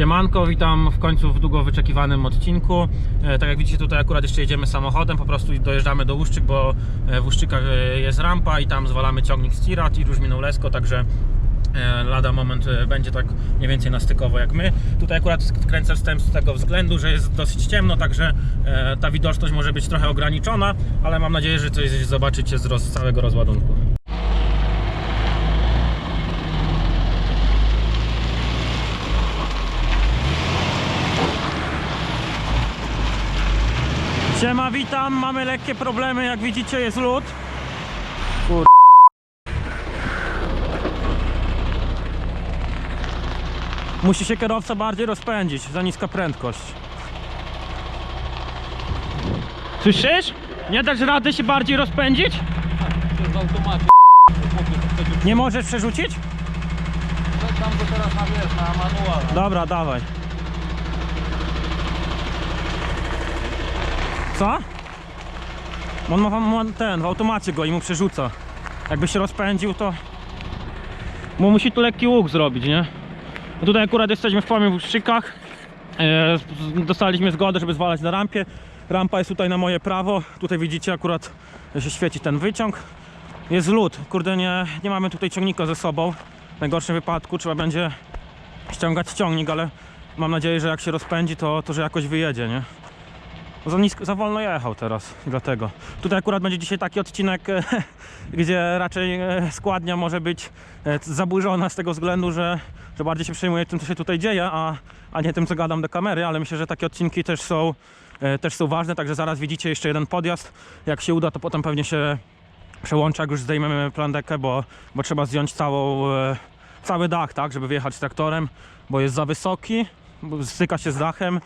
Siemanko, witam w końcu w długo wyczekiwanym odcinku. E, tak jak widzicie tutaj akurat jeszcze jedziemy samochodem, po prostu dojeżdżamy do Łuszczyk, bo e, w Łuszczykach e, jest rampa i tam zwalamy ciągnik z i minął Lesko, także lada moment będzie tak mniej więcej na stykowo jak my. Tutaj akurat kręcę wstęp z tego względu, że jest dosyć ciemno, także ta widoczność może być trochę ograniczona, ale mam nadzieję, że coś zobaczycie z całego rozładunku. Siema, witam. Mamy lekkie problemy, jak widzicie jest lód. Kur... Musi się kierowca bardziej rozpędzić, za niska prędkość. Słyszysz? Nie dasz rady się bardziej rozpędzić? Nie możesz przerzucić? Tam to teraz na wiesz, na manual. Dobra, dawaj. Co? On ma, ma ten, w automacie go i mu przerzuca. Jakby się rozpędził, to... Musi tu lekki łuk zrobić, nie? No tutaj akurat jesteśmy w Uszczykach. E, dostaliśmy zgodę, żeby zwalać na rampie. Rampa jest tutaj na moje prawo. Tutaj widzicie akurat się świeci ten wyciąg. Jest lód. Kurde, nie, nie mamy tutaj ciągnika ze sobą. W najgorszym wypadku trzeba będzie ściągać ciągnik, ale mam nadzieję, że jak się rozpędzi, to, to że jakoś wyjedzie, nie? Za, nisko, za wolno jechał teraz, dlatego. Tutaj akurat będzie dzisiaj taki odcinek, e, gdzie raczej e, składnia może być e, zaburzona z tego względu, że, że bardziej się przejmuję tym, co się tutaj dzieje, a, a nie tym, co gadam do kamery, ale myślę, że takie odcinki też są, też są ważne, także zaraz widzicie jeszcze jeden podjazd. Jak się uda, to potem pewnie się przełączę, jak już zdejmiemy plandekę, bo, bo trzeba zdjąć całą, cały dach, tak, żeby wyjechać traktorem, bo jest za wysoki, styka się z dachem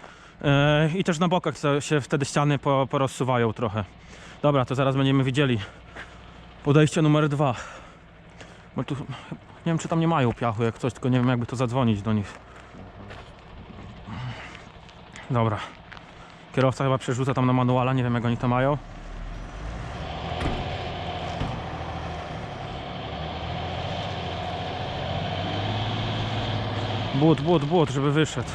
i też na bokach się wtedy ściany po, porozsuwają trochę. Dobra, to zaraz będziemy widzieli podejście numer dwa. Bo tu, nie wiem czy tam nie mają piachu jak coś, tylko nie wiem jakby to zadzwonić do nich. Dobra. Kierowca chyba przerzuca tam na manuala, nie wiem jak oni to mają. But, but, but, żeby wyszedł.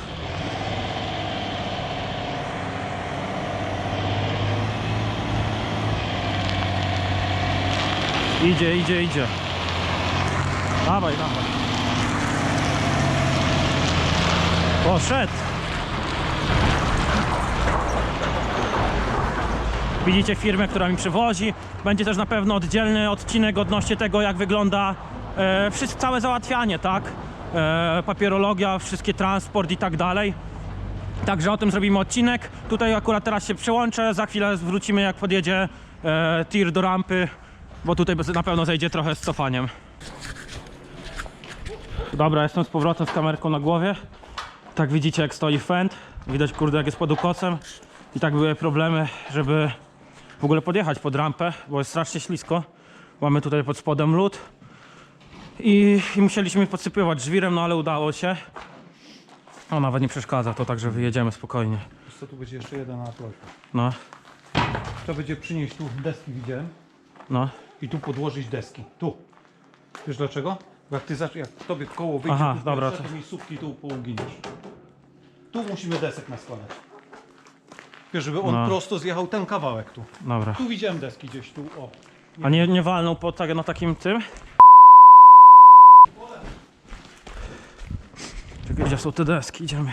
Idzie, idzie, idzie. Dawaj, dawaj. Poszedł. Widzicie firmę, która mi przywozi. Będzie też na pewno oddzielny odcinek odnośnie tego, jak wygląda e, wszystko, całe załatwianie, tak? E, papierologia, wszystkie transport i tak dalej. Także o tym zrobimy odcinek. Tutaj akurat teraz się przełączę, za chwilę wrócimy jak podjedzie e, tir do rampy, bo tutaj na pewno zejdzie trochę z cofaniem. Dobra, jestem z powrotem z kamerką na głowie. Tak widzicie jak stoi fend. Widać kurde jak jest pod ukosem. I tak były problemy, żeby w ogóle podjechać pod rampę, bo jest strasznie ślisko. Mamy tutaj pod spodem lód. I, I musieliśmy podsypywać żwirem, no ale udało się. O, nawet nie przeszkadza to, także wyjedziemy spokojnie. Wiesz co, tu będzie jeszcze jeden atlot. No, To będzie przynieść tu deski widziałem no. I tu podłożyć deski. Tu. Wiesz dlaczego? Bo jak ty jak tobie koło wyjdzie, Aha, tu dobra, to- to miejscówki tu pouginiesz. Tu musimy desek naskładać. Wiesz, żeby on No. prosto zjechał ten kawałek tu. Dobra. Tu widziałem deski gdzieś tu, o. A nie, nie walną po, tak, na takim tym? Czekaj, gdzie są te deski? Idziemy.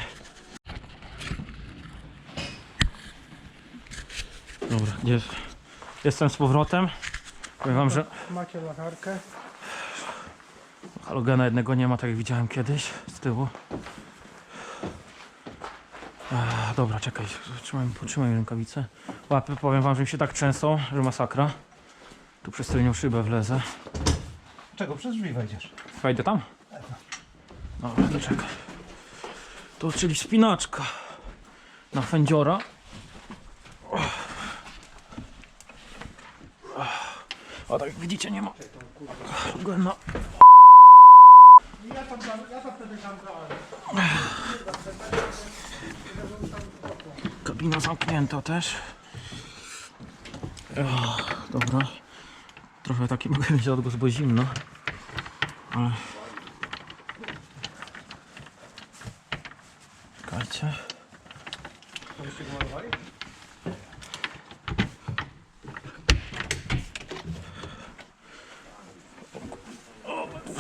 Dobra, jest? Jestem z powrotem. Powiem wam, że Macie lacharkę? halogena jednego nie ma, tak jak widziałem kiedyś z tyłu. Ech, dobra, czekaj, trzymaj, potrzymaj rękawice. Łapy, powiem wam, że mi się tak trzęsą, że masakra. Tu przez tylnią szybę wlezę. Czego? Przez drzwi wejdziesz. Wejdę tam? Dobra, to czekaj. To czyli spinaczka na fędziora. O tak widzicie nie ma. halogena. Ja tam, ja tam wtedy tam. Kabina zamknięta też. O, dobra. Trochę taki mogę mieć odgłos, bo zimno. Ale lawecie. Żebyście go malowali?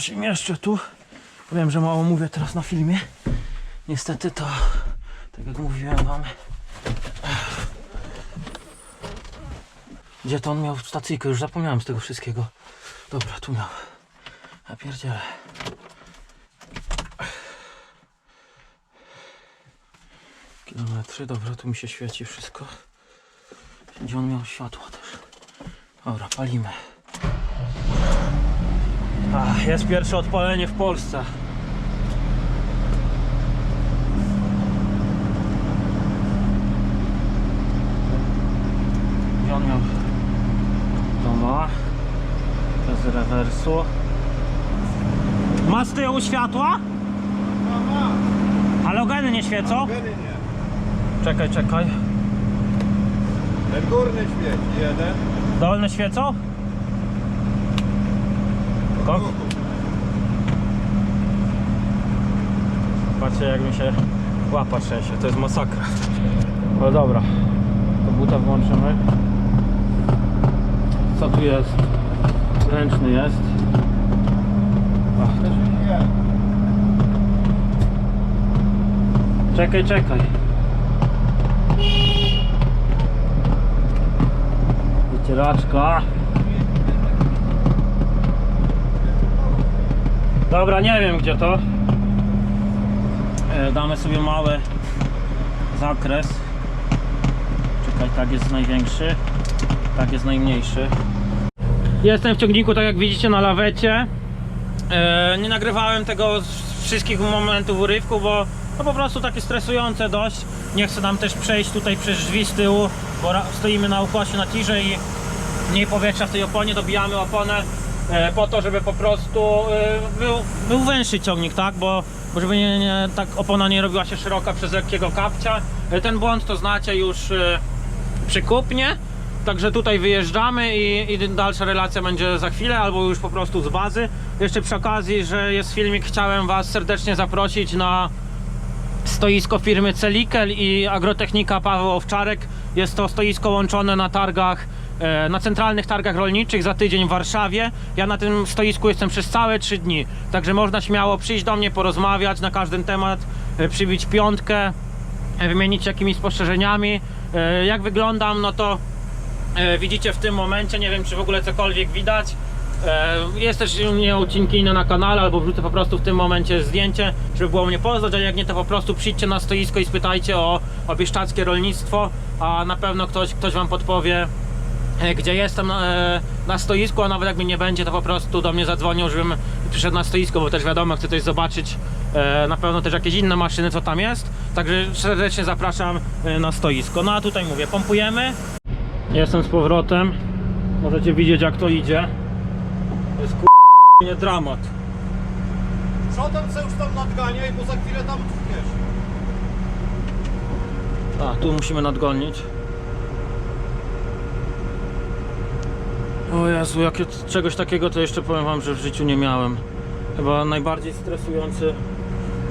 Tu się mieszczę tu. Wiem, że mało mówię teraz na filmie. Niestety to, tak jak mówiłem wam. Gdzie to on miał stacyjkę? Już zapomniałem z tego wszystkiego. Dobra, tu miał. Ja pierdzielę. Kilometry, dobra, tu mi się świeci wszystko. Gdzie on miał światło też. Dobra, palimy. Ach, jest pierwsze odpalenie w Polsce. On miał? To ma. To z rewersu. Ma z tyłu światła? Halogeny nie świecą? Geny nie. Czekaj, czekaj. Ten górny świeć, jeden. Dolne świecą? To? Patrzcie jak mi się łapa trzęsie, to jest masakra. No dobra, to buta włączymy. Co tu jest? Ręczny jest. Ach, czekaj, czekaj. Wycieraczka. Dobra, nie wiem gdzie to. E, Damy sobie mały zakres. Czekaj, tak jest największy, tak jest najmniejszy. Jestem w ciągniku, tak jak widzicie na lawecie. E, nie nagrywałem tego wszystkich momentów urywku, bo no po prostu takie stresujące dość. Nie chcę nam też przejść tutaj przez drzwi z tyłu, bo stoimy na ukłasie na tirze i mniej powietrza w tej oponie, dobijamy oponę po to, żeby po prostu e, był, był węższy ciągnik, tak? Bo, bo żeby nie, nie, tak opona nie robiła się szeroka przez lekkiego kapcia. E, ten błąd to znacie już e, przy kupnie. Także tutaj wyjeżdżamy i, i dalsza relacja będzie za chwilę, albo już po prostu z bazy. Jeszcze przy okazji, że jest filmik, chciałem Was serdecznie zaprosić na stoisko firmy Celikel i Agrotechnika Paweł Owczarek. Jest to stoisko łączone na targach, e, na centralnych targach rolniczych za tydzień w Warszawie. Ja na tym stoisku jestem przez całe trzy dni, także można śmiało przyjść do mnie, porozmawiać na każdy temat, e, przybić piątkę, e, wymienić się jakimiś spostrzeżeniami. E, Jak wyglądam, no to e, widzicie w tym momencie, nie wiem czy w ogóle cokolwiek widać. E, Jest też u mnie odcinki inne na kanale, albo wrzucę po prostu w tym momencie zdjęcie, żeby było mnie poznać, a jak nie to po prostu przyjdźcie na stoisko i spytajcie o, o bieszczackie rolnictwo, a na pewno ktoś, ktoś wam podpowie e, gdzie jestem e, na stoisku, a nawet jak mnie nie będzie, to po prostu do mnie zadzwonią, żebym przyszedł na stoisko, bo też wiadomo, chcę coś zobaczyć, e, na pewno też jakieś inne maszyny, co tam jest, także serdecznie zapraszam e, na stoisko. No a tutaj mówię, pompujemy. Jestem z powrotem, możecie widzieć jak to idzie. To jest nie dramat. Przodem se już tam nadganiaj, bo za chwilę tam wiesz. A, tu musimy nadgonić. O Jezu, jakie czegoś takiego to jeszcze powiem wam, że w życiu nie miałem. Chyba najbardziej stresujący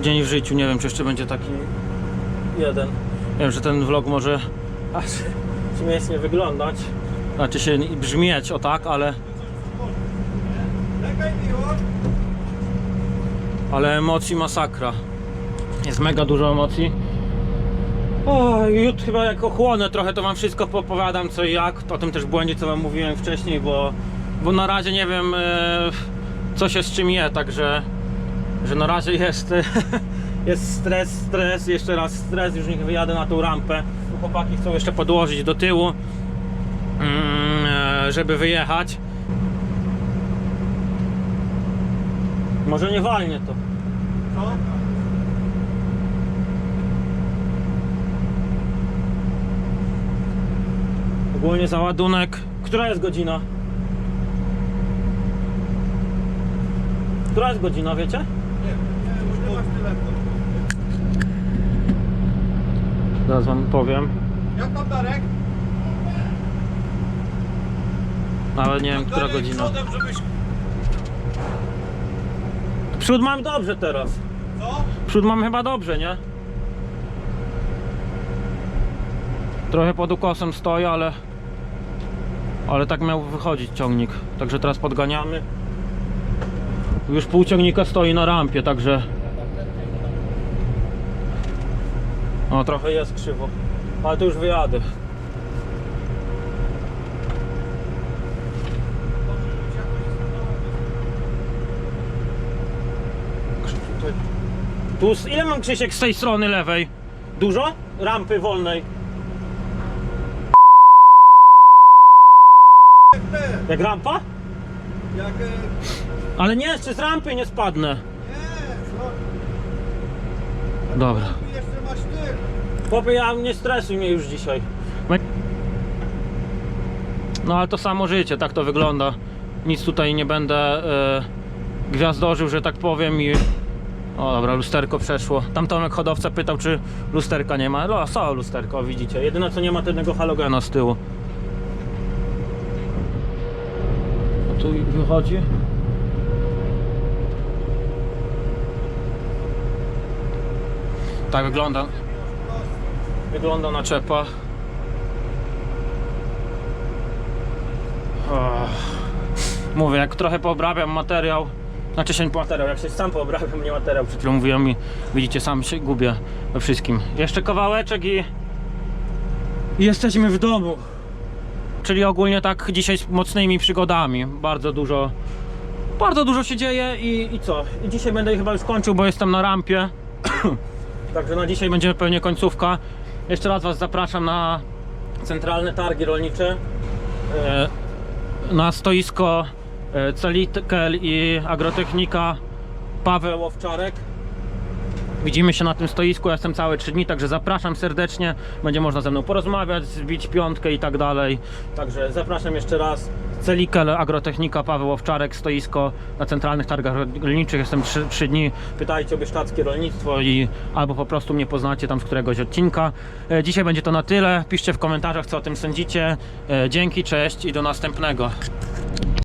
dzień w życiu. Nie wiem, czy jeszcze będzie taki jeden. Wiem, że ten vlog może aż śmiesznie wyglądać. Znaczy się brzmieć o tak, ale, ale emocji masakra. Jest mega dużo emocji. O, jutro chyba jak ochłonę trochę, to wam wszystko popowiadam co i jak. O tym też błędzie, co wam mówiłem wcześniej, bo, bo na razie nie wiem, e, co się z czym je, także że na razie jest, jest stres, stres, jeszcze raz stres, już niech wyjadę na tą rampę. Chłopaki chcą jeszcze podłożyć do tyłu, mm, e, żeby wyjechać. Może nie walnie to. Co? Ogólnie załadunek. Która jest godzina? Która jest godzina, wiecie? Nie nie, już nie telefon. Zaraz wam powiem. Jak tam Darek? Nawet nie wiem, która Darek, godzina. Przodem, żebyś... Przód mam dobrze teraz. Co? Przód mam chyba dobrze, nie? Trochę pod ukosem stoi, ale ale tak miał wychodzić ciągnik. Także teraz podganiamy. Już pół ciągnika stoi na rampie, także o, trochę jest krzywo, ale to już wyjadę. Tu ile mam Krzysiek z tej strony lewej? Dużo? Rampy wolnej. Jak rampa? Jak... e, Ale nie, jeszcze z rampy nie spadnę. Nie? Dobra. Jeszcze masz. Chłopie, ja nie stresuj mnie już dzisiaj. No ale to samo życie, tak to wygląda. Nic tutaj nie będę e, gwiazdożył, że tak powiem i... O dobra, lusterko przeszło. Tam Tomek hodowca pytał, czy lusterka nie ma. No, są lusterko, widzicie. Jedyne co nie ma, to jednego halogena z tyłu. A tu wychodzi. Tak wygląda. Wygląda naczepa. Och. Mówię, jak trochę poobrabiam materiał, znaczy się materiał, jak się sam poobrabiam, nie materiał, przed chwilą mówiłem i widzicie, sam się gubię we wszystkim. Jeszcze kawałeczek i, i jesteśmy w domu. Czyli ogólnie tak dzisiaj z mocnymi przygodami, bardzo dużo, bardzo dużo się dzieje i, i co? I dzisiaj będę chyba już kończył, bo jestem na rampie. Także na dzisiaj będzie pewnie końcówka. Jeszcze raz Was zapraszam na centralne targi rolnicze. E, Na stoisko e, Celitel i Agrotechnika Paweł Owczarek. Widzimy się na tym stoisku, ja jestem całe 3 dni, także zapraszam serdecznie. Będzie można ze mną porozmawiać, zbić piątkę i tak dalej. Także zapraszam jeszcze raz. Celikel, Agrotechnika, Paweł Owczarek, stoisko na centralnych targach rolniczych. Jestem 3, 3 dni. Pytajcie o biesztackie rolnictwo i albo po prostu mnie poznacie tam z któregoś odcinka. E, Dzisiaj będzie to na tyle. Piszcie w komentarzach, co o tym sądzicie. E, Dzięki, cześć i do następnego.